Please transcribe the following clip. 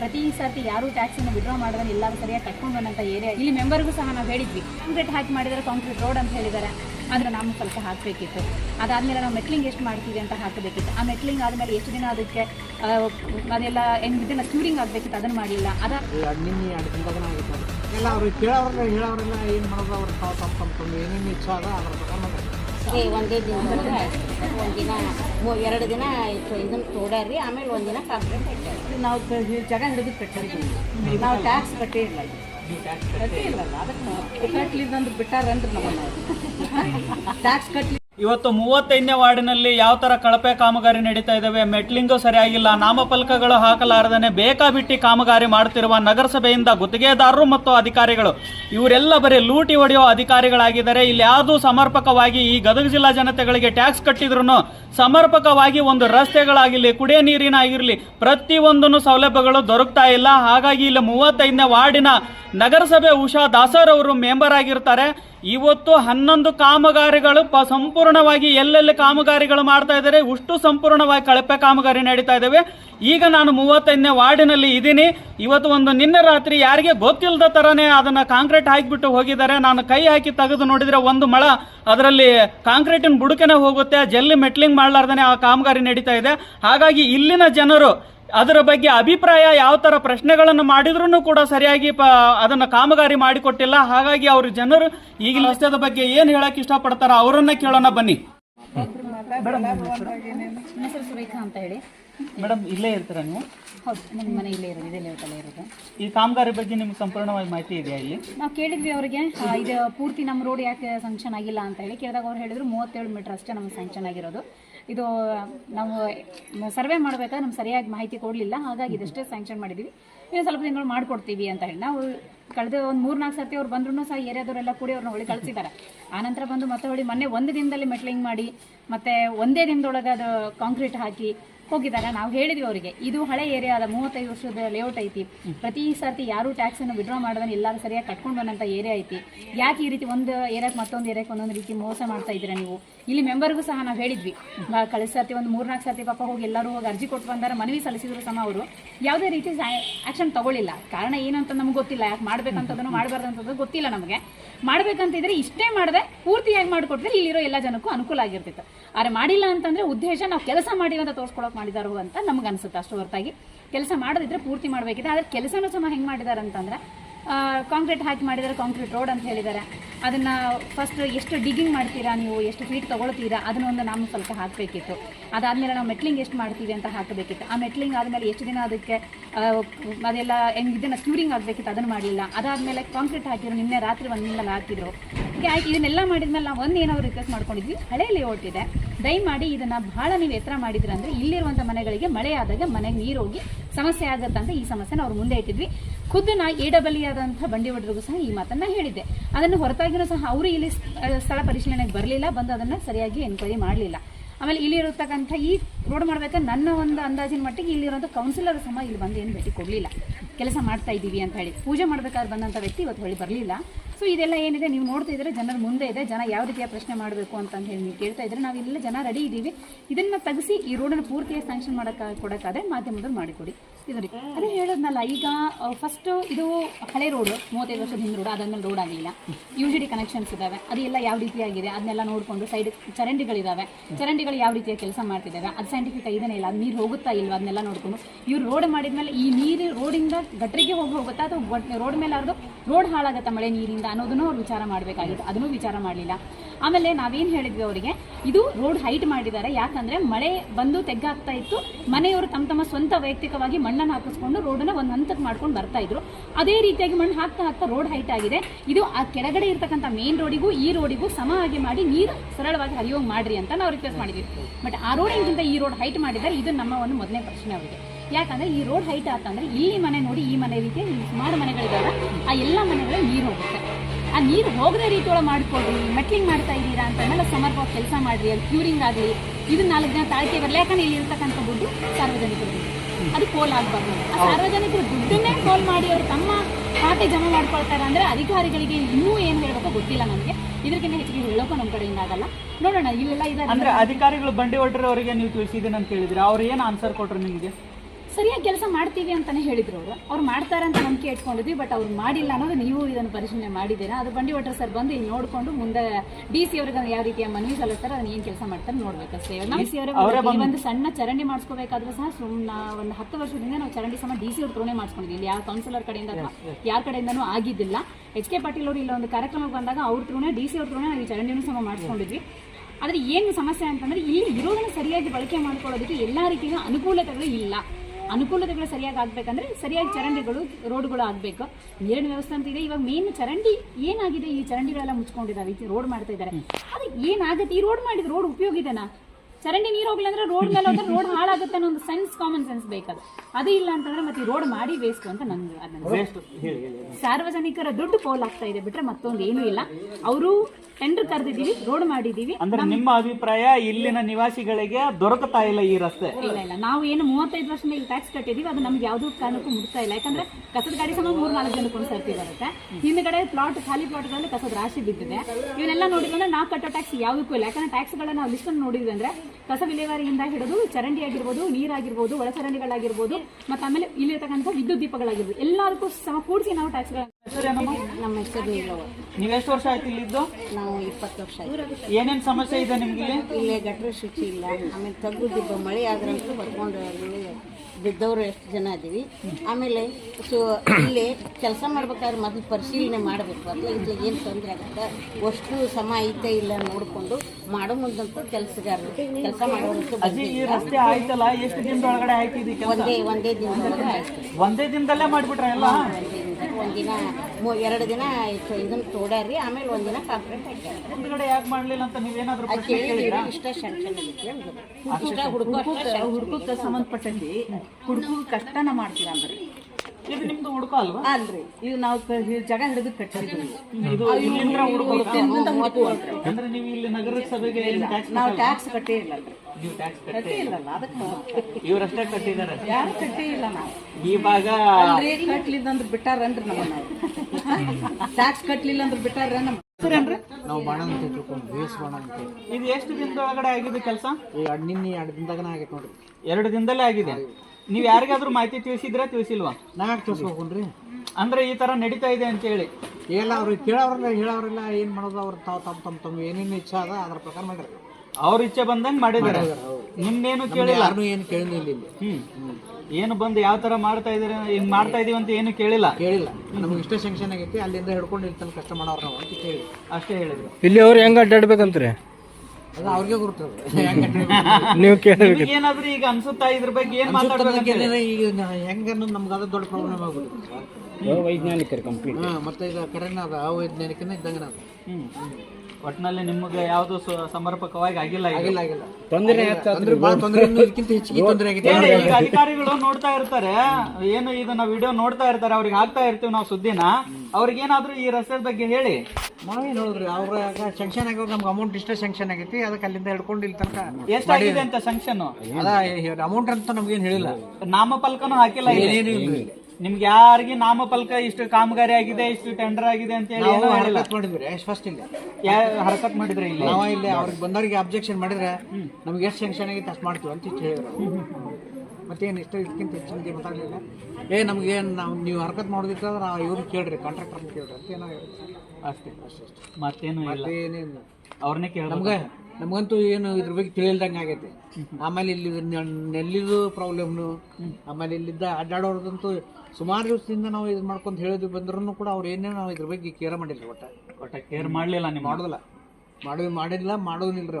ಪ್ರತಿ ಸರ್ತಿ ಯಾರು ಟ್ಯಾಕ್ಸಿನ ವಿಡ್ರಾ ಮಾಡಿದ್ರೆ ಎಲ್ಲರೂ ಸರಿಯಾಗಿ ಕಟ್ಕೊಂಡು ಬಂದಂಥ ಏರಿಯಾ ಇಲ್ಲಿ ಮೆಂಬರ್ಗೂ ಸಹ ನಾವು ಹೇಳಿದ್ವಿ. ಕಾಂಕ್ರೀಟ್ ಹಾಕಿ ಮಾಡಿದರೆ ಕಾಂಕ್ರೀಟ್ ರೋಡ್ ಅಂತ ಹೇಳಿದ್ದಾರೆ ಆದ್ರೆ ನಾವು ಸ್ವಲ್ಪ ಹಾಕಬೇಕಿತ್ತು. ಅದಾದಮೇಲೆ ನಾವು ಮೆಟ್ಲಿಂಗ್ ಎಷ್ಟು ಮಾಡ್ತೀವಿ ಅಂತ ಹಾಕಬೇಕಿತ್ತು. ಆ ಮೆಟ್ಲಿಂಗ್ ಆದಮೇಲೆ ಎಷ್ಟು ದಿನ ಅದಕ್ಕೆ ಅದೆಲ್ಲ ಏನು ಇದನ್ನು ಕ್ಯೂರಿಂಗ್ ಆಗ್ಬೇಕಿತ್ತು ಅದನ್ನು ಮಾಡಿಲ್ಲ. ಅದ ಎಲ್ಲ ಅವ್ರಿಗೆ ಹೇಳೋರೆಲ್ಲ ಏನು ಮಾಡೋದು? ಅವ್ರು ಏನೇನು ಇಚ್ಛೆ ಅದ? ಅದ್ರ ಏ ಒಂದೇ ದಿನ ಒಂದಿನ ಮೂ, ಎರಡು ದಿನ ಇದನ್ನು ತೋಡಾರಿ ಆಮೇಲೆ ಒಂದಿನ ಹಾಕ್ಯಾರ ನಾವು ಜಗ ಹಿಡಿದು ಕಟ್ಟಿದ್ವಿ ನಾವು ಟ್ಯಾಕ್ಸ್ ಕಟ್ಟೇ ಇಲ್ಲ. ಕಟ್ಟೇ ಇಲ್ಲಲ್ಲ ಅದಕ್ಕೆ ಕಟ್ಲಿದಂದ್ರೆ ಬಿಟ್ಟಾರನ್ರಿ ನಮ್ಮನ್ನ ಟ್ಯಾಕ್ಸ್ ಕಟ್ಲಿ ಇವತ್ತು ಮೂವತ್ತೈದನೇ ವಾರ್ಡಿನಲ್ಲಿ ಯಾವ ತರ ಕಳಪೆ ಕಾಮಗಾರಿ ನಡೀತಾ ಇದ್ದಾವೆ ಮೆಟ್ಲಿಂಗು ಸರಿಯಾಗಿಲ್ಲ, ನಾಮಫಲಕಗಳು ಹಾಕಲಾರದೇನೆ ಬೇಕಾಬಿಟ್ಟಿ ಕಾಮಗಾರಿ ಮಾಡುತ್ತಿರುವ ನಗರಸಭೆಯಿಂದ ಗುತ್ತಿಗೆದಾರರು ಮತ್ತು ಅಧಿಕಾರಿಗಳು. ಇವರೆಲ್ಲ ಬರೀ ಲೂಟಿ ಹೊಡೆಯೋ ಅಧಿಕಾರಿಗಳಾಗಿದ್ದಾರೆ. ಇಲ್ಲಿ ಯಾವುದೂ ಸಮರ್ಪಕವಾಗಿ ಈ ಗದಗ ಜಿಲ್ಲಾ ಜನತೆಗಳಿಗೆ ಟ್ಯಾಕ್ಸ್ ಕಟ್ಟಿದ್ರು ಸಮರ್ಪಕವಾಗಿ ಒಂದು ರಸ್ತೆಗಳಾಗಿರಲಿ, ಕುಡಿಯ ನೀರಿನ ಆಗಿರಲಿ, ಪ್ರತಿಯೊಂದನ್ನು ಸೌಲಭ್ಯಗಳು ದೊರಕ್ತಾ ಇಲ್ಲ. ಹಾಗಾಗಿ ಇಲ್ಲಿ ಮೂವತ್ತೈದನೇ ವಾರ್ಡಿನ ನಗರಸಭೆ ಉಷಾ ದಾಸರ್ ಅವರು ಮೆಂಬರ್ ಆಗಿರ್ತಾರೆ. ಇವತ್ತು ಹನ್ನೊಂದು ಕಾಮಗಾರಿಗಳು ಪ ಸಂಪೂರ್ಣವಾಗಿ ಎಲ್ಲೆಲ್ಲಿ ಕಾಮಗಾರಿಗಳು ಮಾಡ್ತಾ ಇದ್ದಾರೆ, ಉಷ್ಟು ಸಂಪೂರ್ಣವಾಗಿ ಕಳಪೆ ಕಾಮಗಾರಿ ನಡೀತಾ ಇದ್ದಾವೆ. ಈಗ ನಾನು ಮೂವತ್ತೈದನೇ ವಾರ್ಡಿನಲ್ಲಿ ಇದ್ದೀನಿ. ಇವತ್ತು ಒಂದು ನಿನ್ನೆ ರಾತ್ರಿ ಯಾರಿಗೆ ಗೊತ್ತಿಲ್ಲದ ಥರನೇ ಅದನ್ನು ಕಾಂಕ್ರೀಟ್ ಹಾಕಿಬಿಟ್ಟು ಹೋಗಿದ್ದಾರೆ. ನಾನು ಕೈ ಹಾಕಿ ತೆಗೆದು ನೋಡಿದರೆ ಒಂದು ಮಳ ಅದರಲ್ಲಿ ಕಾಂಕ್ರೀಟಿನ ಬುಡಕನೇ ಹೋಗುತ್ತೆ, ಜಲ್ಲಿ ಮೆಟ್ಲಿಂಗ್ ಮಾಡಲಾರ್ದೇ ಆ ಕಾಮಗಾರಿ ನಡೀತಾ ಇದೆ. ಹಾಗಾಗಿ ಇಲ್ಲಿನ ಜನರು ಅದರ ಬಗ್ಗೆ ಅಭಿಪ್ರಾಯ ಯಾವ ತರ ಪ್ರಶ್ನೆಗಳನ್ನು ಮಾಡಿದ್ರು ಕೂಡ ಸರಿಯಾಗಿ ಪ ಅದನ್ನ ಕಾಮಗಾರಿ ಮಾಡಿಕೊಟ್ಟಿಲ್ಲ. ಹಾಗಾಗಿ ಅವ್ರ ಜನರು ಈಗಿನ ರಸ್ತೆದ ಬಗ್ಗೆ ಏನ್ ಹೇಳಕ್ ಇಷ್ಟಪಡ್ತಾರ ಅವರನ್ನ ಕೇಳೋಣ ಬನ್ನಿ. ನನ್ನ ಹೆಸರು? ಸುರೇಖಾ ಅಂತ ಹೇಳಿ. ಮೇಡಮ್ ಇಲ್ಲೇ ಇರ್ತೀರಾ ನೀವು? ಹೌದು ನಮ್ಮ ಮನೆ ಇಲ್ಲೇ ಇರೋದು ಇದೇ ಲೇಔಟಲ್ಲೇ ಇರೋದು. ಈ ಕಾಮಗಾರಿ ಬಗ್ಗೆ ನಿಮ್ಗೆ ಸಂಪೂರ್ಣವಾಗಿ ಮಾಹಿತಿ ಇದೆಯಾ ಇಲ್ಲಿ? ನಾವು ಕೇಳಿದ್ವಿ ಅವರಿಗೆ ಇದು ಪೂರ್ತಿ ನಮ್ಮ ರೋಡ್ ಯಾಕೆ ಸ್ಯಾಂಕ್ಷನ್ ಆಗಿಲ್ಲ ಅಂತ ಹೇಳಿ. ಕೇಳಿದಾಗ ಅವ್ರು ಹೇಳಿದ್ರು ಮೂವತ್ತೇಳು ಮೀಟರ್ ಅಷ್ಟೇ ನಮ್ಗೆ ಸ್ಯಾಂಕ್ಷನ್ ಆಗಿರೋದು. ಇದು, ನಾವು ಸರ್ವೆ ಮಾಡಬೇಕಾದ್ರೆ ನಮ್ಗೆ ಸರಿಯಾಗಿ ಮಾಹಿತಿ ಕೊಡಲಿಲ್ಲ, ಹಾಗಾಗಿ ಇದಷ್ಟೇ ಸ್ಯಾಂಕ್ಷನ್ ಮಾಡಿದ್ವಿ. ಇನ್ನು ಸ್ವಲ್ಪ ತಿಂಗಳು ಮಾಡಿಕೊಡ್ತೀವಿ ಅಂತ ಹೇಳಿ. ನಾವು ಕಳೆದ ಒಂದು ಮೂರು ನಾಲ್ಕು ಸರ್ತಿ ಅವ್ರು ಬಂದ್ರೂ ಸಹ ಏರಿಯಾದವರೆಲ್ಲ ಕೂಡಿ ಅವ್ರನ್ನ ಹೊಳಿ ಕಳಿಸಿದ್ದಾರೆ. ಆನಂತರ ಬಂದು ಮತ್ತೆ ಹೊಳಿ ಮೊನ್ನೆ ಒಂದು ದಿನದಲ್ಲಿ ಮೆಟ್ಲಿಂಗ್ ಮಾಡಿ, ಮತ್ತೆ ಒಂದೇ ದಿನದೊಳಗೆ ಅದು ಕಾಂಕ್ರೀಟ್ ಹಾಕಿ ಹೋಗಿದ್ದಾರೆ. ನಾವು ಹೇಳಿದ್ವಿ ಅವರಿಗೆ, ಇದು ಹಳೆ ಏರಿಯಾದ ಮೂವತ್ತೈದು ವರ್ಷದ ಲೇಔಟ್ ಐತಿ. ಪ್ರತಿ ಸರ್ತಿ ಯಾರು ಟ್ಯಾಕ್ಸ್ ಅನ್ನು ವಿಡ್ರಾ ಮಾಡೋದನ್ನ ಎಲ್ಲರೂ ಸರಿಯಾಗಿ ಕಟ್ಕೊಂಡು ಬಂದಂತ ಏರಿಯಾ ಐತಿ. ಯಾಕೆ ಈ ರೀತಿ ಒಂದು ಏರಿಯಾಕ್ಕೆ ಮತ್ತೊಂದು ಏರಿಯಾಕ್ಕೆ ಒಂದೊಂದು ರೀತಿ ಮೋಸ ಮಾಡ್ತಾ ಇದ್ದೀರಾ ನೀವು? ಇಲ್ಲಿ ಮೆಂಬರ್ಗೂ ಸಹ ನಾವು ಹೇಳಿದ್ವಿ. ಕಳೆದ ಸರ್ತಿ ಒಂದು ಮೂರ್ನಾಲ್ಕು ಸರ್ತಿ ಪಾಪ ಹೋಗಿ ಎಲ್ಲರೂ ಹೋಗಿ ಅರ್ಜಿ ಕೊಟ್ಟು ಬಂದಾರ, ಮನವಿ ಸಲ್ಲಿಸಿದ್ರು ಸಮ ಅವರು. ಯಾವುದೇ ರೀತಿ ಆಕ್ಷನ್ ತಗೊಳ್ಳಿಲ್ಲ. ಕಾರಣ ಏನು ಅಂತ ನಮ್ಗೆ ಗೊತ್ತಿಲ್ಲ. ಯಾಕೆ ಮಾಡ್ಬೇಕಂತದನ್ನು ಮಾಡಬಾರ್ದಂತದ್ದು ಗೊತ್ತಿಲ್ಲ ನಮಗೆ. ಮಾಡ್ಬೇಕಂತಿದ್ರೆ ಇಷ್ಟೇ ಮಾಡದೆ, ಪೂರ್ತಿಯಾಗಿ ಮಾಡಿಕೊಟ್ರೆ ಇಲ್ಲಿರೋ ಎಲ್ಲ ಜನಕ್ಕೂ ಅನುಕೂಲ ಆಗಿರ್ತಿತ್ತು. ಆದರೆ ಮಾಡಿಲ್ಲ ಅಂತಂದ್ರೆ ಉದ್ದೇಶ ನಾವು ಕೆಲಸ ಮಾಡಿವಂತ ತೋರಿಸ್ಕೊಳಕ್ ಮಾಡಿದಾರು ಅಂತ ನಮ್ಗೆ ಅನ್ಸುತ್ತೆ ಅಷ್ಟು ಹೊರತಾಗಿ ಕೆಲಸ ಮಾಡೋದಿದ್ರೆ ಪೂರ್ತಿ ಮಾಡಬೇಕಿದೆ. ಆದ್ರೆ ಕೆಲಸನೂ ಸಹ ಹೆಂಗೆ ಮಾಡಿದ್ದಾರೆ ಅಂತಂದ್ರೆ ಕಾಂಕ್ರೀಟ್ ಹಾಕಿ ಮಾಡಿದರೆ ಕಾಂಕ್ರೀಟ್ ರೋಡ್ ಅಂತ ಹೇಳಿದ್ದಾರೆ. ಅದನ್ನು ಫಸ್ಟ್ ಎಷ್ಟು ಡಿಗ್ಗಿಂಗ್ ಮಾಡ್ತೀರಾ ನೀವು, ಎಷ್ಟು ಫೀಟ್ ತೊಗೊಳ್ತೀರಾ, ಅದನ್ನೊಂದು ನಾವು ಸ್ವಲ್ಪ ಹಾಕಬೇಕಿತ್ತು. ಅದಾದಮೇಲೆ ನಾವು ಮೆಟ್ಲಿಂಗ್ ಎಷ್ಟು ಮಾಡ್ತೀವಿ ಅಂತ ಹಾಕಬೇಕಿತ್ತು. ಆ ಮೆಟ್ಲಿಂಗ್ ಆದಮೇಲೆ ಎಷ್ಟು ದಿನ ಅದಕ್ಕೆ ಅದೆಲ್ಲ ಹೆಂಗೆ ಇದನ್ನು ಕ್ಯೂರಿಂಗ್ ಆಗಬೇಕಿತ್ತು, ಅದನ್ನು ಮಾಡಲಿಲ್ಲ ಅದಾದಮೇಲೆ ಕಾಂಕ್ರೀಟ್ ಹಾಕಿದ್ರು, ನಿನ್ನೆ ರಾತ್ರಿ ಒಂದು ಹಾಕಿದ್ರು. ಹೀಗೆ ಆಯ್ತು, ಇದನ್ನೆಲ್ಲ ಮಾಡಿದ್ಮೇಲೆ ನಾವು ಒಂದು ಏನಾದ್ರು ರಿಕ್ವೆಸ್ಟ್ ಮಾಡ್ಕೊಂಡಿದ್ವಿ. ಹಳೆ ಲೇಔಟ್ ಇದೆ. ದಯಮಾಡಿ ಇದನ್ನು ಭಾಳ ನೀವು ಎತ್ತರ ಮಾಡಿದ್ರೆ ಅಂದರೆ ಇಲ್ಲಿರುವಂಥ ಮನೆಗಳಿಗೆ ಮಳೆ ಆದಾಗ ಮನೆಗೆ ನೀರು ಹೋಗಿ ಸಮಸ್ಯೆ ಆಗುತ್ತಂತ ಈ ಸಮಸ್ಯೆನ ಅವ್ರು ಮುಂದೆ ಇಟ್ಟಿದ್ವಿ. ಖುದ್ದು ನಾ ಎ ಡಬಲ್ ಆದಂತಹ ಬಂಡಿ ಹೊಡೆದ್ರಿಗೂ ಸಹ ಈ ಮಾತನ್ನ ಹೇಳಿದ್ದೆ. ಅದನ್ನು ಹೊರತಾಗಿನೂ ಸಹ ಅವರು ಇಲ್ಲಿ ಸ್ಥಳ ಪರಿಶೀಲನೆಗೆ ಬರಲಿಲ್ಲ, ಬಂದು ಅದನ್ನ ಸರಿಯಾಗಿ ಎನ್ಕ್ವೈರಿ ಮಾಡಲಿಲ್ಲ. ಆಮೇಲೆ ಇಲ್ಲಿ ಇರತಕ್ಕಂಥ ಈ ರೋಡ್ ಮಾಡ್ಬೇಕಾದ್ರೆ ನನ್ನ ಒಂದು ಅಂದಾಜಿನ ಮಟ್ಟಿಗೆ ಇಲ್ಲಿರುವಂಥ ಕೌನ್ಸಿಲರ್ ಸಹ ಇಲ್ಲಿ ಬಂದು ಏನು ಭೇಟಿ ಕೊಡಲಿಲ್ಲ. ಕೆಲಸ ಮಾಡ್ತಾ ಇದ್ದೀವಿ ಅಂತ ಹೇಳಿ. ಪೂಜೆ ಮಾಡ್ಬೇಕಾದ್ರೆ ಬಂದಂಥ ವ್ಯಕ್ತಿ ಇವತ್ತು ಹೊಳಿ ಬರಲಿಲ್ಲ. ಸೊ ಇದೆಲ್ಲ ಏನಿದೆ? ನೀವು ನೋಡ್ತಾ ಇದ್ರೆ ಜನರ ಮುಂದೆ ಇದೆ ಜನ ಯಾವ ರೀತಿಯ ಪ್ರಶ್ನೆ ಮಾಡಬೇಕು ಅಂತ ಹೇಳಿ ನೀವು ಕೇಳ್ತಾ ಇದ್ರೆ ನಾವು ಇಲ್ಲೆಲ್ಲ ಜನ ರೆಡಿ ಇದ್ದೀವಿ. ಇದನ್ನ ತೆಗೆಸಿ ಈ ರೋಡನ್ನು ಪೂರ್ತಿಯಾಗಿ ಸ್ಯಾಂಕ್ಷನ್ ಮಾಡಕ್ಕೆ ಕೊಡೋಕ್ಕಾದ್ರೆ ಮಾಧ್ಯಮದವ್ರು ಮಾಡಿಕೊಡಿ. ಇದರಿ ಅದೇ ಹೇಳೋದ್ನಲ್ಲ ಈಗ ಫಸ್ಟ್ ಇದು ಹಳೆ ರೋಡು ಮೂವತ್ತೈದು ವರ್ಷದ ಹಿಂದೆ ರೋಡ್ ಅದನ್ನ ರೋಡ್ ಆಗಲಿಲ್ಲ ಯು ಜಿ ಡಿ ಕನೆಕ್ಷನ್ಸ್ ಇದಾವೆ. ಅದೆಲ್ಲ ಯಾವ ರೀತಿಯಾಗಿದೆ? ಅದನ್ನೆಲ್ಲ ನೋಡಿಕೊಂಡು ಸೈಡ್ ಚರಂಡಿಗಳಿದಾವೆ. ಚರಂಡಿಗಳು ಯಾವ ರೀತಿಯ ಕೆಲಸ ಮಾಡ್ತಿದ್ದಾವೆ ಅದು ಸೈಂಟಿಫಿಕ್ ಇದನ್ನೇ ಇಲ್ಲ. ಅದು ನೀರು ಹೋಗುತ್ತಾ ಇಲ್ವಾ? ಅದನ್ನೆಲ್ಲ ನೋಡ್ಕೊಂಡು. ಇವ್ರು ರೋಡ್ ಮಾಡಿದ್ಮೇಲೆ ಈ ನೀರು ರೋಡಿಂದ ಗಟ್ಟರಿಗೆ ಹೋಗಿ ಹೋಗುತ್ತಾ? ಅಥವಾ ರೋಡ್ ಮೇಲೆ ಅವ್ರದ್ದು ರೋಡ್ ಹಾಳಾಗುತ್ತಾ ಮಳೆ ನೀರಿಂದ? ಅನ್ನೋದನ್ನು ಅವ್ರು ವಿಚಾರ ಮಾಡಬೇಕಾಗಿತ್ತು. ಅದನ್ನು ವಿಚಾರ ಮಾಡಲಿಲ್ಲ. ಆಮೇಲೆ ನಾವೇನು ಹೇಳಿದ್ವಿ ಅವರಿಗೆ, ಇದು ರೋಡ್ ಹೈಟ್ ಮಾಡಿದ್ದಾರೆ. ಯಾಕಂದ್ರೆ ಮಳೆ ಬಂದು ತೆಗ್ಗಾಗ್ತಾ ಇತ್ತು. ಮನೆಯವರು ತಮ್ಮ ತಮ್ಮ ಸ್ವಂತ ವೈಯಕ್ತಿಕವಾಗಿ ಮಣ್ಣನ್ನು ಹಾಕಿಸ್ಕೊಂಡು ರೋಡನ್ನು ಒಂದು ಹಂತಕ್ಕೆ ಮಾಡ್ಕೊಂಡು ಬರ್ತಾ ಇದ್ರು. ಅದೇ ರೀತಿಯಾಗಿ ಮಣ್ಣು ಹಾಕ್ತಾ ಹಾಕ್ತಾ ರೋಡ್ ಹೈಟ್ ಆಗಿದೆ. ಇದು ಆ ಕೆಳಗಡೆ ಇರ್ತಕ್ಕಂಥ ಮೇನ್ ರೋಡಿಗೂ ಈ ರೋಡಿಗೂ ಸಮ ಆಗಿ ಮಾಡಿ ನೀರು ಸರಳವಾಗಿ ಹರಿಯೋಗ ಮಾಡ್ರಿ ಅಂತ ನಾವು ರಿಕ್ವೆಸ್ಟ್ ಮಾಡಿದ್ವಿ. ಬಟ್ ಆ ರೋಡಿಗಿಂತ ಈ ರೋಡ್ ಹೈಟ್ ಮಾಡಿದ್ದಾರೆ. ಇದು ನಮ್ಮ ಒಂದು ಮೊದಲನೇ ಪ್ರಶ್ನೆ ಅವರಿಗೆ. ಯಾಕಂದ್ರೆ ಈ ರೋಡ್ ಹೈಟ್ ಆತಂದ್ರೆ ಇಲ್ಲಿ ಮನೆ ನೋಡಿ ಈ ಮನೆ ರೀತಿ ಸುಮಾರು ಮನೆಗಳಿದಾವೆ ಆ ಎಲ್ಲ ಮನೆಗಳು ನೀರು ಹೋಗುತ್ತೆ. ಆ ನೀರು ಹೋಗದ ರೀತಿ ಒಳಗೆ ಮಾಡ್ಕೊಡ್ರಿ ಮೆಟ್ಲಿಂಗ್ ಮಾಡ್ತಾ ಇದ್ದೀರಾ ಅಂತ ಆಮೇಲೆ ಸಮರ್ಪಕ ಕೆಲಸ ಮಾಡ್ರಿ ಅಲ್ಲಿ ಕ್ಯೂರಿಂಗ್ ಆಗಲಿ ಇದು ನಾಲ್ಕು ದಿನ ತಾಳ್ಕೆ ಬರಲಿ. ಯಾಕಂದ್ರೆ ಇಲ್ಲಿ ಇರ್ತಕ್ಕಂಥ ದುಡ್ಡು ಸಾರ್ವಜನಿಕರಿಗೆ. ಅದು ಕೋಲ್ ಆಗಬಾರ್ದು. ಆ ಸಾರ್ವಜನಿಕರು ದುಡ್ಡನ್ನೇ ಪೋಲ್ ಮಾಡಿ ಅವರು ತಮ್ಮ ಖಾತೆ ಜಮಾ ಮಾಡ್ಕೊಳ್ತಾರೆ ಅಂದ್ರೆ ಅಧಿಕಾರಿಗಳಿಗೆ ಇನ್ನೂ ಏನು ಹೇಳಬೇಕೋ ಗೊತ್ತಿಲ್ಲ ನಮಗೆ. ಇದಕ್ಕಿಂತ ಹೆಚ್ಚಿಗೆ ಹೇಳೋಕೆ ನಮ್ಮ ಕಡೆಯಿಂದ ಆಗಲ್ಲ. ನೋಡೋಣ ಇಲ್ಲೆಲ್ಲ ಇದ್ದಾರೆ ಅಂದ್ರೆ ಅಧಿಕಾರಿಗಳು ಬಂಡಿ ಹೊಡ್ರೆ ಅವರಿಗೆ ನೀವು ತಿಳಿಸಿದ್ದೀನಿ ಅಂತ ಹೇಳಿದ್ರಿ ಅವ್ರು ಏನು ಆನ್ಸರ್ ಕೊಟ್ರು ನಿಮಗೆ? ಸರಿಯಾಗಿ ಕೆಲಸ ಮಾಡ್ತೀವಿ ಅಂತಾನೆ ಹೇಳಿದ್ರು ಅವರು. ಅವ್ರು ಮಾಡ್ತಾರೆ ಅಂತ ನಂಬಿಕೆ ಇಟ್ಕೊಂಡಿದ್ವಿ ಬಟ್ ಅವ್ರು ಮಾಡಿಲ್ಲ ಅನ್ನೋದು ನೀವು ಇದನ್ನು ಪರಿಶೀಲನೆ ಮಾಡಿದ್ದೀರಾ? ಅದು ಬಂಡಿ ಒಟ್ಟರು ಸರ್ ಬಂದು ಇಲ್ಲಿ ನೋಡ್ಕೊಂಡು ಮುಂದೆ ಡಿ ಸಿ ಅವ್ರಿಗೆ ಯಾವ ರೀತಿಯ ಮನವಿ ಸಲ್ಲಿಸ್ತಾರೆ ಅದನ್ನ ಏನು ಕೆಲಸ ಮಾಡ್ತಾರೆ ನೋಡ್ಬೇಕಷ್ಟೇ ಡಿ ಸಿ ಅವರಿಗೆ ಒಂದು ಸಣ್ಣ ಚರಂಡಿ ಮಾಡಿಸ್ಕೋಬೇಕಾದ್ರೂ ಸಹ ಸುಮ್ಮನೆ ಒಂದು ಹತ್ತು ವರ್ಷದಿಂದ ನಾವು ಚರಂಡಿ ಸಮ ಡಿ ಸಿ ಅವ್ರ ಪ್ರೋಣೆ ಮಾಡಿಸ್ಕೊಂಡಿದ್ವಿ. ಇಲ್ಲಿ ಯಾವ ಕೌನ್ಸಿಲರ್ ಕಡೆಯಿಂದ ಅಥವಾ ಯಾರ ಕಡೆಯಿಂದನೂ ಆಗಿದ್ದಿಲ್ಲ. ಎಚ್ ಕೆ ಪಾಟೀಲ್ ಅವರು ಇಲ್ಲಿ ಒಂದು ಕಾರ್ಯಕ್ರಮಕ್ಕೆ ಬಂದಾಗ ಅವ್ರ ತ್ರೂನೇ ಡಿ ಸಿ ಅವ್ರ ತ್ರೂನೇ ನಾವು ಈ ಚರಂಡಿನೂ ಸಮ ಮಾಡಿಸ್ಕೊಂಡಿದ್ವಿ. ಆದರೆ ಏನು ಸಮಸ್ಯೆ ಅಂತಂದ್ರೆ ಇಲ್ಲಿ ಇರೋದನ್ನು ಸರಿಯಾಗಿ ಬಳಕೆ ಮಾಡ್ಕೊಳ್ಳೋದಕ್ಕೆ ಎಲ್ಲ ರೀತಿಯ ಅನುಕೂಲತೆಗಳು ಇಲ್ಲ. ಅನುಕೂಲತೆಗಳು ಸರಿಯಾಗಿ ಆಗ್ಬೇಕಂದ್ರೆ ಸರಿಯಾಗಿ ಚರಂಡಿಗಳು ರೋಡ್ಗಳು ಆಗ್ಬೇಕು. ನೀರಿನ ವ್ಯವಸ್ಥೆ ಅಂತ ಇದೆ. ಇವಾಗ ಮೇನ್ ಚರಂಡಿ ಏನಾಗಿದೆ? ಈ ಚರಂಡಿಗಳೆಲ್ಲ ಮುಚ್ಕೊಂಡಿದ್ದಾವೆ ರೋಡ್ ಮಾಡ್ತಾ ಇದ್ದಾರೆ. ಅದು ಏನಾಗುತ್ತೆ? ಈ ರೋಡ್ ಮಾಡಿದ ರೋಡ್ ಉಪಯೋಗ ಇದೆನಾ? ಚರಂಡಿ ನೀರು ಹೋಗ್ಲಿಲ್ಲ ಅಂದ್ರೆ ರೋಡ್ ಮೇಲೆ ಹೋದ್ರೆ ರೋಡ್ ಹಾಳಾಗುತ್ತೆ ಅನ್ನೋ ಒಂದು ಸೆನ್ಸ್ ಕಾಮನ್ ಸೆನ್ಸ್ ಬೇಕದು. ಅದು ಇಲ್ಲ ಅಂತಂದ್ರೆ ಮತ್ತೆ ರೋಡ್ ಮಾಡಿ ವೇಸ್ಟ್ ಅಂತ ಅದನ್ನ ಹೇಳಿ ಸಾರ್ವಜನಿಕರ ದುಡ್ಡು ಪೋಲ್ ಆಗ್ತಾ ಇದೆ ಬಿಟ್ರೆ ಮತ್ತೊಂದು ಏನೂ ಇಲ್ಲ. ಅವರು ಟೆಂಡರ್ ಕರೆದಿದ್ದೀವಿ ರೋಡ್ ಮಾಡಿದೀವಿ ಅಂದ್ರೆ ನಿಮ್ಮ ಅಭಿಪ್ರಾಯ ಇಲ್ಲಿನ ನಿವಾಸಿಗಳಿಗೆ ದೊರಕತಾ ಇಲ್ಲ ಈ ರಸ್ತೆ? ಇಲ್ಲ ಇಲ್ಲ. ನಾವು ಏನು ಮೂವತ್ತೈದು ವರ್ಷದಿಂದ ಇಲ್ಲಿ ಟ್ಯಾಕ್ಸ್ ಕಟ್ಟಿದೀವಿ ಅದು ನಮ್ಗೆ ಯಾವುದೋ ಕಾರಣಕ್ಕೂ ಮುಟ್ತಾ ಇಲ್ಲ. ಯಾಕಂದ್ರೆ ಕಸದ ಗಾಡಿ ಸಮ ಮೂರ್ ನಾಲ್ಕು ಜನಕ್ಕೆ ಒಂದು ಸರ್ತಿ ಬರುತ್ತೆ ಹಿಂದ್ಗಡೆ ಪ್ಲಾಟ್ ಖಾಲಿ ಪ್ಲಾಟ್ಗಳಲ್ಲಿ ಕಸದ ರಾಶಿ ಬಿದ್ದಿದೆ. ಇವನ್ನೆಲ್ಲ ನೋಡಿದ್ರೆ ನಾವು ಕಟ್ಟೋ ಟ್ಯಾಕ್ಸ್ ಯಾವುದಕ್ಕೂ ಇಲ್ಲ. ಯಾಕಂದ್ರೆ ಟ್ಯಾಕ್ಸ್ಗಳನ್ನ ನಾವು ಲಿಸ್ಟ್ ನೋಡಿದ್ವಿ ಅಂದ್ರೆ ಕಸ ವಿಲೇವಾರಿಯಿಂದ ಹಿಡಿದು ಚರಂಡಿ ಆಗಿರ್ಬೋದು ನೀರಾಗಿರ್ಬೋದು, ಒಳಚರಂಡಿಗಳಾಗಿರ್ಬೋದು, ಮತ್ತೆ ಆಮೇಲೆ ಇಲ್ಲಿರ್ತಕ್ಕಂಥ ವಿದ್ಯುತ್ ದೀಪಗಳಾಗಿರ್ಬೋದು, ಎಲ್ಲದಕ್ಕೂ ಸಹ ಕೂಡಿಸಿ ನಾವು ಟ್ಯಾಕ್ಸ್ಗಳ ನಮ್ಮ ಹೆಸರು ನೀವ್ ಎಷ್ಟು ವರ್ಷ ಆಯ್ತು ಇಲ್ಲಿದ್ದು? ನಾವು ಇಪ್ಪತ್ತು ವರ್ಷ ಆಯ್ತು. ಏನೇನ್ ಸಮಸ್ಯೆ ಇದೆ ನಿಮ್ಗೆ ಇಲ್ಲಿ? ಇಲ್ಲೇ ಗಟ್ರ ಶುಚಿ ಇಲ್ಲ. ಆಮೇಲೆ ತಗ್ಗು ದಿಬ್ಬ ಮಳೆ ಆದ್ರಂತೂ ಬರ್ಕೊಂಡು ಬಿದ್ದವ್ರು ಎಷ್ಟು ಜನ ಅದೀವಿ ಆಮೇಲೆ ಸೊ ಇಲ್ಲಿ ಕೆಲಸ ಮಾಡ್ಬೇಕಾದ್ರೆ ಮೊದಲು ಪರಿಶೀಲನೆ ಮಾಡಬೇಕು. ಅದು ಏನು ತೊಂದರೆ ಆಗುತ್ತೆ? ಅಷ್ಟು ಸಮ ಐತೆ ಇಲ್ಲ ನೋಡಿಕೊಂಡು ಮಾಡೋ ಮುಂದಂತೂ ಕೆಲಸಗಾರರು ಕೆಲಸ ಮಾಡೋರಂತೂ ಅಜ್ಜಿ ಈ ರಸ್ತೆ ಆಯ್ತಲ್ಲ? ಎಷ್ಟು ದಿನದೊಳಗಡೆ ಆಯ್ತು ಇದು ಕೆಲ್ಸ? ಒಂದೇ ಒಂದೇ ದಿನದೊಳಗೆ ಆಯ್ತು. ಒಂದೇ ದಿನದಲ್ಲೇ ಮಾಡಿಬಿಟ್ರೆ ಎಲ್ಲ? ಒಂದಿನ ಮೂ ಎರಡು ದಿನ ಇದನ್ನು ತೋಡಾರಿ ಆಮೇಲೆ ಒಂದಿನ ದಿನ ಹಾಕ್ಯಾರ ಮುಂದ್ಗಡೆ ಯಾಕೆ ಮಾಡ್ಲಿಲ್ಲ ಅಂತ ನೀವೇನಾದ್ರೂ ಅದು ಪ್ರಶ್ನೆ ಕೇಳಿದ್ವಿ ಕೇಳಿದ್ರಾ? ಇಷ್ಟ ಶಾಂಕ್ಷನ್ ಆಗೈತಿ ಅಂದ್ರು. ಇಷ್ಟ ಹುಡುಕು ಹುಡುಕಕ್ಕೆ ಸಂಬಂಧಪಟ್ಟಂತೆ ಹುಡುಕು ಕಷ್ಟನ ಮಾಡ್ತೀರ ಅಂದ್ರೆ? ಇದು ನಿಮ್ದು ಹುಡುಕ ಅಲ್ವಾ? ಅಲ್ರಿ. ಈಗ ನಾವು ಕ- ಈ ಜಾಗ ಹಿಡಿದು ಕಟ್ಟಿದ್ವಿ ಇದು ಇಲ್ಲಿಂದ ಹುಡುಕ ಹಿಂದಿಂದ ಹುಡುಕು ಅಂದ್ರೆ ನೀವು ಇಲ್ಲಿ ನಗರ ಸಭೆಗೆ ಏನು ಟ್ಯಾಕ್ಸ್ ನಾವು ಟ್ಯಾಕ್ಸ್ ಕಟ್ಟೇ ಇಲ್ಲ ನೀವು ಟ್ಯಾಕ್ಸ್ ಕಟ್ಟೇ ಇಲ್ಲಲ್ಲ ಅದಕ್ಕೆ ಇವರಷ್ಟೇ ಕಟ್ಟಿದ್ದಾರೆ. ಯಾರು ಕಟ್ಟೇ ಇಲ್ಲ ನಾವು. ಈ ಭಾಗ ಅಲ್ರಿ ಕಟ್ಲಿಲ್ಲ ಅಂದ್ರೆ ಬಿಟ್ಟಾರನ್ರಿ ಟ್ಯಾಕ್ಸ್ ಕಟ್ಲಿಲ್ಲ ಅಂದ್ರೆ ಬಿಟ್ಟಾರ ನಮ್ಮ ನಾವು ಬಾಣ ಅಂತ ತಿಳ್ಕೊಂಡು ಬೇಸ್ ಬಾಣ ಅಂತ ಇದು ಎಷ್ಟು ದಿನದೊಳಗಡೆ ಆಗಿದೆ ಕೆಲಸ? ಎರಡು ನಿನ್ನೆ ಎರಡು ದಿನದಾಗನ ಆಗೈತೆ ನೋಡ್ರಿ. ಎರಡು ದಿನದಲ್ಲೇ ಆಗಿದೆ. ನೀವು ಯಾರಿಗಾದ್ರೂ ಮಾಹಿತಿ ತಿಳಿಸಿದ್ರೆ ತಿಳಿಸಿಲ್ವಾ? ನಾವ್ಯಾಕೆ ತೋರಿಸ್ಬೇಕನ್ರಿ ಅಂದ್ರೆ ಈ ತರ ನಡೀತಾ ಇದೆ ಅಂತ ಹೇಳಿ. ಎಲ್ಲ ಅವ್ರು ಕೇಳೋರಿಲ್ಲ ಹೇಳೋರಿಲ್ಲ ಏನು ಮಾಡೋದು ಅವ್ರು ತಾವು ತಮ್ಮ ತಮ್ಮ ತಮ್ಮ ಏನೇನು ಇಚ್ಛೆ ಅದ ಅದ್ರ ಪ್ರಕಾರ ಮಾಡ್ರಿ ಅವ್ರ ಇಚ್ಛೆ ಬಂದಂಗ್ ಮಾಡಿದ್ದಾರೆ. ನಿನ್ನೇನು ಕೇಳಿಲ್ಲ. ಏನು ಕೇಳಿಲ್ಲ ಇಲ್ಲಿ ಹ್ಮ್. ಏನು ಬಂದು ಯಾವ ತರ ಮಾಡ್ತಾ ಇದಾರೆ ಹಿಂಗ್ ಮಾಡ್ತಾ ಇದೀವಿ ಅಂತ ಏನು ಕೇಳಿಲ್ಲ. ಕೇಳಿಲ್ಲ. ನಮ್ಗೆ ಇಷ್ಟ ಸೆಂಕ್ಷನ್ ಆಗೈತಿ ಅಲ್ಲಿಂದ ಹಿಡ್ಕೊಂಡು ಇಲ್ಲಿ ತನಕ ಕಷ್ಟ ಮಾಡೋರು ನಾವು ಅಂತ ಕೇಳಿ ಅಷ್ಟೇ ಹೇಳಿದ್ರು. ಇಲ್ಲಿ ಅವ್ರು ಹೆಂಗ್ ಅಡ್ಡಾಡ್ಬೇಕಂತ್ರಿ? ಅವ್ರಿಗೆ ನೀವು ಕೇಳಿ ಏನಾದ್ರೂ ಈಗ ಅನ್ಸುತ್ತಾ ಇದ್ರ ಬಗ್ಗೆ ಏನ್ ಮಾತಾಡ್ಬೇಕು ಈಗ ಹೆಂಗೆ ಅನ್ನೋದು ನಮ್ಗೆ ಅದು ದೊಡ್ಡ ಪ್ರಾಬ್ಲಮ್ ಆಗ್ಬಿಡುತ್ತೆ. ವೈಜ್ಞಾನಿಕರು ಕಂಪ್ಲೀಟ್ ಹಾಂ ಮತ್ತೆ ಇದು ಕರೆನ ಅದ ಅವೈಜ್ಞಾನಿಕನ ಇದ್ದಂಗೆ ಹ್ಮ್. ಒಟ್ನಲ್ಲಿ ನಿಮ್ಗೆ ಯಾವ್ದು ಸಮರ್ಪಕವಾಗಿ ಆಗಿಲ್ಲ ಆಗಿಲ್ಲ ಆಗಿಲ್ಲ. ತೊಂದರೆ ತೊಂದ್ರೆ ತೊಂದರೆ ಇದಕ್ಕಿಂತ ಹೆಚ್ಚಿಗೆ ತೊಂದರೆ ಆಗೈತೆ ಈಗ ಅಧಿಕಾರಿಗಳು ನೋಡ್ತಾ ಇರ್ತಾರೆ ಏನು ಇದನ್ನ ವಿಡಿಯೋ ನೋಡ್ತಾ ಇರ್ತಾರೆ ಅವ್ರಿಗೆ ಹಾಕ್ತಾ ಇರ್ತೀವಿ ನಾವು ಸುದ್ದಿನ. ಅವ್ರಿಗೆ ಏನಾದ್ರೂ ಈ ರಸ್ತೆ ಬಗ್ಗೆ ಹೇಳಿ. ನಾವೇನು ನೋಡ್ರಿ ಅವ್ರ ಸೆಂಕ್ಷನ್ ಆಗಿರೋ ನಮ್ಗೆ ಅಮೌಂಟ್ ಇಷ್ಟೇ ಸೆಂಕ್ಷನ್ ಆಗೈತಿ. ಅದಕ್ಕೆ ಅಲ್ಲಿಂದ ಹಿಡ್ಕೊಂಡು ಇಲ್ಲಿ ತನಕ ಎಷ್ಟಾಗಿದೆ ಅಂತ ಸಂಕ್ಷನ್ ಅದ ಅಮೌಂಟ್ ಅಂತ ನಮ್ಗೇನು ಹೇಳಿಲ್ಲ. ನಾಮಫಲಕನೂ ಹಾಕಿಲ್ಲ. ಏನೇನು ನಿಮ್ಗೆ ಯಾರಿಗೆ ನಾಮಫಲಕ ಇಷ್ಟು ಕಾಮಗಾರಿ ಆಗಿದೆ ಇಷ್ಟು ಟೆಂಡರ್ ಆಗಿದೆ ಅಂತ ಹೇಳಿ ಏನೂ ಹೇಳಿಲ್ಲ. ಹರಕತ್ ಮಾಡಿದ್ವಿ ಫಸ್ಟ್ ಇಲ್ಲಿ. ಯಾ ಹರಕತ್ ಮಾಡಿದ್ರೆ ಇಲ್ಲಿ? ನಾವ ಇಲ್ಲಿ ಅವ್ರಿಗೆ ಬಂದವರಿಗೆ ಅಬ್ಜೆಕ್ಷನ್ ಮಾಡಿದ್ರೆ ನಮ್ಗೆ ಎಷ್ಟು ಸೆಂಕ್ಷನ್ ಆಗೈತೆ ಅಷ್ಟು ಮಾಡ್ತೀವಿ ಅಂತ ಇಷ್ಟು ಹೇಳಿದ್ರು. ಮತ್ತೇನು ಇಷ್ಟ ಇದಕ್ಕಿಂತ ಹೆಚ್ಚಿನ ಮಾತಾಡಲಿಲ್ಲ ಏ ನಮ್ಗೆ ಏನು ನಾವು ನೀವು ಹರಕತ್ ಮಾಡೋದಿತ್ತಂದ್ರೆ ನಾವು ಇವ್ರಿಗೆ ಕೇಳ್ರಿ ಕಾಂಟ್ರಾಕ್ಟರ್ ಕೇಳ್ರಿ ಅಂತ ಏನೋ. ಅಷ್ಟೇ. ಮತ್ತೇನು ಇಲ್ಲ. ಅವ್ರನ್ನೇ ಕೇಳ ನಮ್ಗೆ ನಮಗಂತೂ ಏನು ಇದ್ರ ಬಗ್ಗೆ ತಿಳಿಲ್ದಂಗೆ ಆಗೈತೆ. ಆಮೇಲೆ ಇಲ್ಲಿ ನೆಲ್ಲಿದು ಪ್ರಾಬ್ಲಮ್ನು ಆಮೇಲೆ ಇಲ್ಲಿದ್ದ ಅಡ್ಡಾಡೋರ್ದಂತೂ ಸುಮಾರು ದಿವಸದಿಂದ ನಾವು ಇದು ಮಾಡ್ಕೊಂತ ಹೇಳಿದ್ವಿ ಬಂದ್ರೂ ಕೂಡ ಅವ್ರು ಏನೇನು ನಾವು ಇದ್ರ ಬಗ್ಗೆ ಕೇರ್ ಮಾಡಿಲ್ಲ ಒಟ್ಟ. ಒಟ್ಟ ಕೇರ್ ಮಾಡಲಿಲ್ಲ ನೀವು ಮಾಡೋದಿಲ್ಲ. ಮಾಡೋ ಮಾಡಿಲ್ಲ ಮಾಡೋದಿಲ್ಲ ರೀ